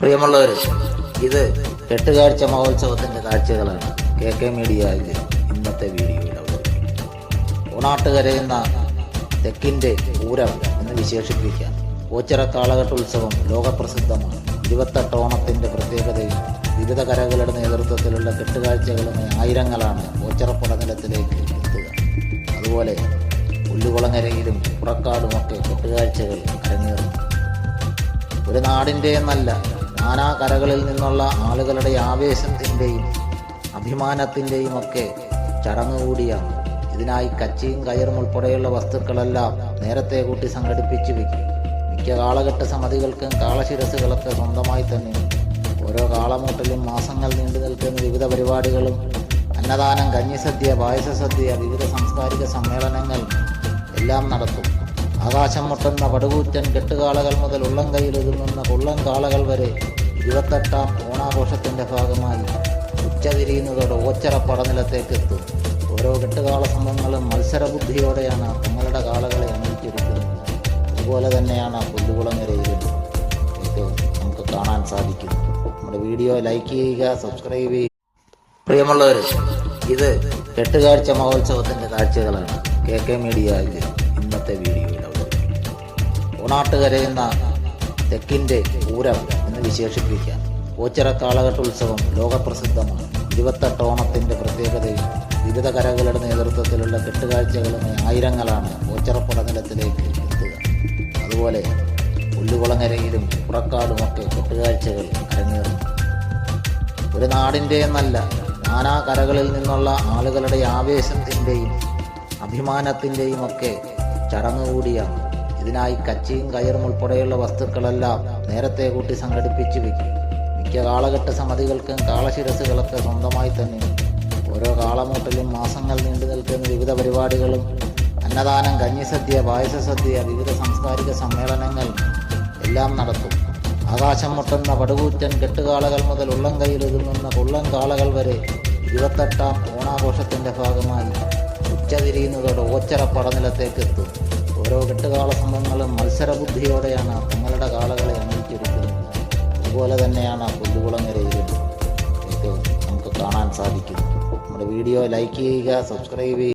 പ്രിയമുള്ളവർ ഇത് കെട്ടുകാഴ്ച മഹോത്സവത്തിന്റെ കാഴ്ചകളാണ്. കെ കെ മീഡിയയിലെ ഇന്നത്തെ വീഡിയോയിൽ ഓണാട്ടുകരയുന്ന തെക്കിന്റെ പൂരം എന്ന് വിശേഷിപ്പിക്കാം. ഓച്ചിറ കാളകെട്ടുത്സവം ലോകപ്രസിദ്ധമാണ്. ഇരുപത്തെട്ട് ഓണത്തിന്റെ പ്രത്യേകതയും വിവിധ കരകളുടെ നേതൃത്വത്തിലുള്ള കെട്ടുകാഴ്ചകളുമായി ആയിരങ്ങളാണ് ഓച്ചിറ നിലത്തിലേക്ക് എത്തുക. അതുപോലെ പുല്ലുകുളങ്ങരയിലും പുറക്കാടുമൊക്കെ കെട്ടുകാഴ്ചകൾ അരങ്ങേറുന്നു. ഒരു നാടിന്റെ എന്നല്ല നാനാ കരകളിൽ നിന്നുള്ള ആളുകളുടെ ആവേശത്തിന്റെയും അഭിമാനത്തിന്റെയും ഒക്കെ ചടങ്ങ് കൂടിയാണ് ഇതിനായി കച്ചിയും കയറും ഉൾപ്പെടെയുള്ള വസ്തുക്കളെല്ലാം നേരത്തെ കൂട്ടി സംഘടിപ്പിച്ച് വയ്ക്കും മിക്ക കാളഘട്ട സമിതികൾക്കും കാളശിരസുകളൊക്കെ സ്വന്തമായി തന്നെ. ഓരോ കാളമൂട്ടലും മാസങ്ങൾ നീണ്ടു നിൽക്കുന്ന വിവിധ പരിപാടികളും അന്നദാനം കഞ്ഞിസദ്യ പായസസദ്യ വിവിധ സാംസ്കാരിക സമ്മേളനങ്ങൾ എല്ലാം നടത്തും. ആകാശം മുട്ടുന്ന പടുകൂറ്റൻ കെട്ടുകാളകൾ മുതൽ ഉള്ളം കയ്യിൽ ഒതുങ്ങുന്ന കുള്ളം കാളകൾ വരെ ഇരുപത്തെട്ടാം ഓണാഘോഷത്തിന്റെ ഭാഗമായി ഉച്ചതിരിയുന്നതോടെ ഓച്ചറ പടനിലത്തേക്കെത്തും ഓരോ കെട്ടുകാള സംഘങ്ങളും മത്സരബുദ്ധിയോടെയാണ് തങ്ങളുടെ കാളകളെ അണിയിച്ചെടുക്കുന്നത് അതുപോലെ തന്നെയാണ് പുല്ലുകുളങ്ങരയിലും ഒക്കെ നമുക്ക് കാണാൻ സാധിക്കും. നമ്മുടെ വീഡിയോ ലൈക്ക് ചെയ്യുക സബ്സ്ക്രൈബ് ചെയ്യുക. പ്രിയമുള്ളവർ ഇത് കെട്ടുകാഴ്ച മഹോത്സവത്തിന്റെ കാഴ്ചകളാണ് കെ കെ മീഡിയയിൽ ഇന്നത്തെ വീഡിയോയിൽ അവതരിപ്പിക്കുന്നത് ഓണാട്ടുകരയുന്ന തെക്കിന്റെ പൂരം എന്ന് വിശേഷിപ്പിക്കാം ഓച്ചിറ കാളകെട്ടുത്സവം ലോകപ്രസിദ്ധമാണ്. ഇരുപത്തെട്ട് ഓണത്തിന്റെ പ്രത്യേകതയും വിവിധ കരകളുടെ നേതൃത്വത്തിലുള്ള കെട്ടുകാഴ്ചകളുമായി ആയിരങ്ങളാണ് ഓച്ചിറപ്പുറനിലത്തിലേക്ക് നിലത്തിലേക്ക് എത്തുക. അതുപോലെ പുല്ലുകുളങ്ങരയിലും പുറക്കാടുമൊക്കെ കെട്ടുകാഴ്ചകൾ അരങ്ങേറുന്നു ഒരു നാടിന്റെ എന്നല്ല നാനാ കരകളിൽ നിന്നുള്ള ആളുകളുടെ ആവേശത്തിന്റെയും അഭിമാനത്തിന്റെയും ഒക്കെ ചടങ്ങ് കൂടിയാണ് ഇതിനായി കച്ചിയും കയറും ഉൾപ്പെടെയുള്ള വസ്തുക്കളെല്ലാം നേരത്തെ കൂട്ടി സംഘടിപ്പിച്ച് വയ്ക്കും മിക്ക കാളഘട്ട സമിതികൾക്കും കാളശിരസുകളൊക്കെ സ്വന്തമായി തന്നെ. ഓരോ കാളമൂട്ടലും മാസങ്ങൾ നീണ്ടു നിൽക്കുന്ന വിവിധ പരിപാടികളും അന്നദാനം കഞ്ഞിസദ്യ പായസസദ്യ വിവിധ സാംസ്കാരിക സമ്മേളനങ്ങൾ എല്ലാം നടത്തും. ആകാശം മുട്ടുന്ന പടുകൂറ്റൻ കെട്ടുകാളകൾ മുതൽ ഉള്ളം കയ്യിലൊതുങ്ങുന്ന കുള്ളം കാളകൾ വരെ ഇരുപത്തെട്ടാം ഓണാഘോഷത്തിന്റെ ഭാഗമായി ഉച്ചതിരിയുന്നതോടെ ഓച്ചറ പടനിലത്തേക്ക് എത്തും ഓരോ കെട്ടുകാള സംഘങ്ങളും മത്സരബുദ്ധിയോടെയാണ് തങ്ങളുടെ കാളകളെ അണിയിച്ചൊരുക്കുന്നത്. അതുപോലെ തന്നെയാണ് പുല്ലുകുളങ്ങരയിലും ഒക്കെ നമുക്ക് കാണാൻ സാധിക്കും നമ്മുടെ വീഡിയോ ലൈക്ക് ചെയ്യുക സബ്സ്ക്രൈബ് ചെയ്യുക.